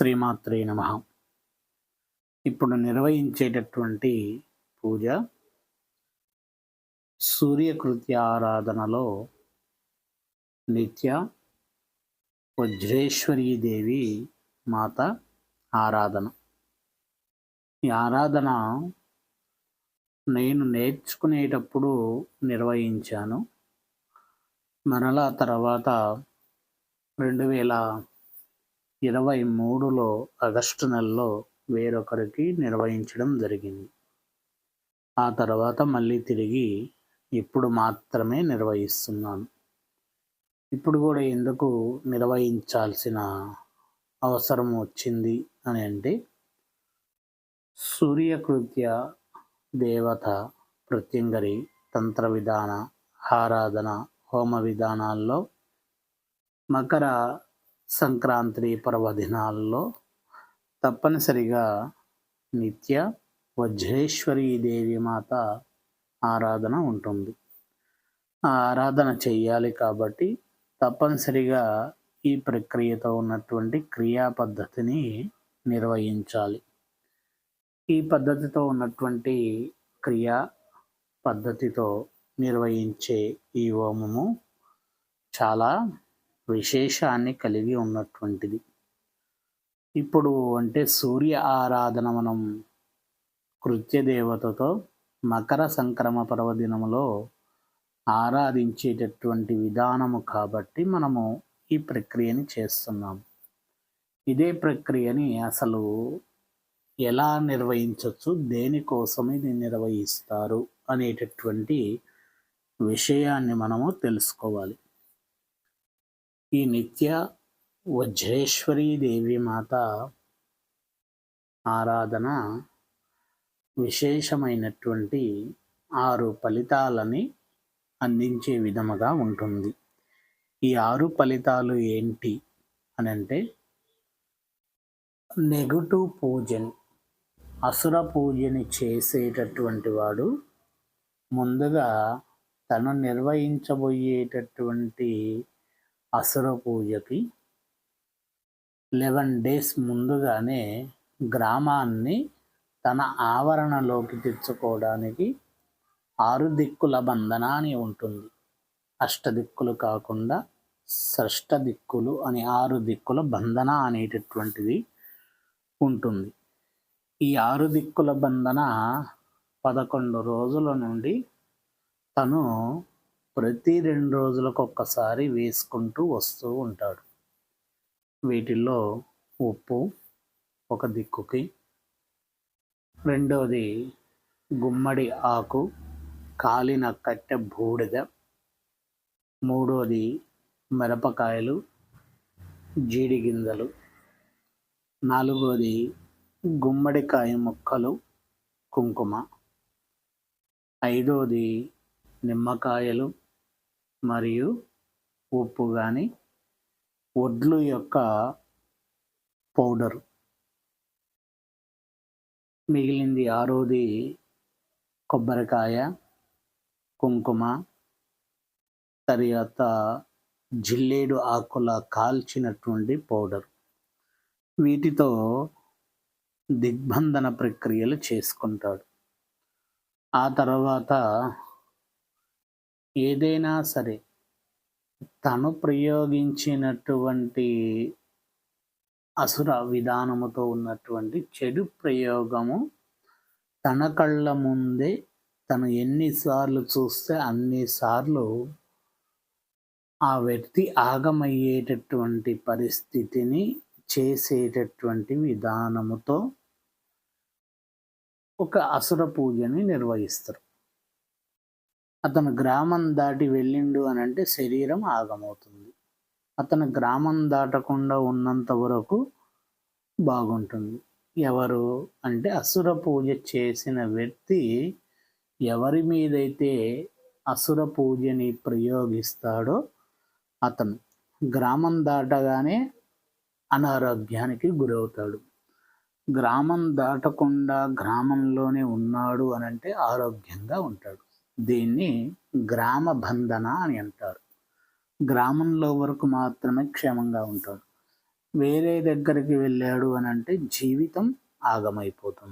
శ్రీమాత్రే నమ. ఇప్పుడు నిర్వహించేటటువంటి పూజ సూర్యకృత్య ఆరాధనలో నిత్య వజ్రేశ్వరీదేవి మాత ఆరాధన. ఈ ఆరాధన నేను నేర్చుకునేటప్పుడు నిర్వహించాను. మరలా తర్వాత రెండు వేల ఇరవై మూడులో ఆగస్టు నెలలో వేరొకరికి నిర్వహించడం జరిగింది. ఆ తర్వాత మళ్ళీ తిరిగి ఇప్పుడు మాత్రమే నిర్వహిస్తున్నాను. ఇప్పుడు కూడా ఎందుకు నిర్వహించాల్సిన అవసరం వచ్చింది అని అంటే సూర్యకృత్య దేవత ప్రత్యంగరి తంత్ర విధాన ఆరాధన హోమ విధానాల్లో మకర సంక్రాంతి పర్వదినాల్లో తప్పనిసరిగా నిత్య వజ్రేశ్వరి దేవి మాత ఆరాధన ఉంటుంది. ఆ ఆరాధన చెయ్యాలి కాబట్టి తప్పనిసరిగా ఈ ప్రక్రియతో ఉన్నటువంటి క్రియా పద్ధతిని నిర్వహించాలి. ఈ పద్ధతితో ఉన్నటువంటి క్రియా పద్ధతితో నిర్వహించే ఈ హోమము చాలా విశేషాన్ని కలిగి ఉన్నటువంటిది. ఇప్పుడు అంటే సూర్య ఆరాధన మనం కృత్యదేవతతో మకర సంక్రమ పర్వదినములో ఆరాధించేటటువంటి విధానము కాబట్టి మనము ఈ ప్రక్రియని చేస్తున్నాం. ఇదే ప్రక్రియని అసలు ఎలా నిర్వహించవచ్చు దేనికోసం ఇది నిర్వహిస్తారు అనేటటువంటి విషయాన్ని మనము తెలుసుకోవాలి. ఈ నిత్య వజ్రేశ్వరీ దేవి మాత ఆరాధన విశేషమైనటువంటి ఆరు ఫలితాలని అందించే విధముగా ఉంటుంది. ఈ ఆరు ఫలితాలు ఏంటి అని అంటే నెగటివ్ పూజని అసుర పూజని చేసేటటువంటి వాడు ముందుగా తను నిర్వహించబోయేటటువంటి అసుర పూజకి లెవెన్ డేస్ ముందుగానే గ్రామాన్ని తన ఆవరణలోకి తెచ్చుకోవడానికి ఆరు దిక్కుల బంధన అని ఉంటుంది. అష్టదిక్కులు కాకుండా షష్ట దిక్కులు అని ఆరు దిక్కుల బంధన అనేటటువంటిది ఉంటుంది. ఈ ఆరు దిక్కుల బంధన పదకొండు రోజుల నుండి తను ప్రతి రెండు రోజులకు ఒక్కసారి వేసుకుంటూ వస్తూ ఉంటాడు. వీటిల్లో ఉప్పు ఒక దిక్కుకి రెండవది గుమ్మడి ఆకు కాలిన కట్టె బూడిద మూడవది మిరపకాయలు జీడి గింజలు నాలుగవది గుమ్మడికాయ ముక్కలు కుంకుమ ఐదవది నిమ్మకాయలు మరియు ఉప్పు కానీ వడ్లు యొక్క పౌడరు. మిగిలింది ఆరోది కొబ్బరికాయ కుంకుమ తర్వాత జిల్లేడు ఆకుల కాల్చినటువంటి పౌడర్. వీటితో దిగ్బంధన ప్రక్రియలు చేసుకుంటాడు. ఆ తర్వాత ఏదైనా సరే తను ప్రయోగించినటువంటి అసుర విధానముతో ఉన్నటువంటి చెడు ప్రయోగము తన కళ్ళ ముందే తను ఎన్నిసార్లు చూస్తే అన్నిసార్లు ఆ వ్యక్తి ఆగమయ్యేటటువంటి పరిస్థితిని చేసేటటువంటి విధానముతో ఒక అసుర పూజని నిర్వహిస్తారు. అతను గ్రామం దాటి వెళ్ళిండు అని అంటే శరీరం ఆగమవుతుంది. అతను గ్రామం దాటకుండా ఉన్నంత వరకు బాగుంటుంది. ఎవరు అంటే అసుర పూజ చేసిన వ్యక్తి ఎవరి మీదైతే అసుర పూజని ప్రయోగిస్తాడో అతను గ్రామం దాటగానే అనారోగ్యానికి గురవుతాడు. గ్రామం దాటకుండా గ్రామంలోనే ఉన్నాడు అనంటే ఆరోగ్యంగా ఉంటాడు. దీన్ని గ్రామ బంధన అని అంటారు. గ్రామంలో వరకు మాత్రమే క్షేమంగా ఉంటాడు. వేరే దగ్గరికి వెళ్ళాడు అని అంటే జీవితం ఆగమైపోతుంది.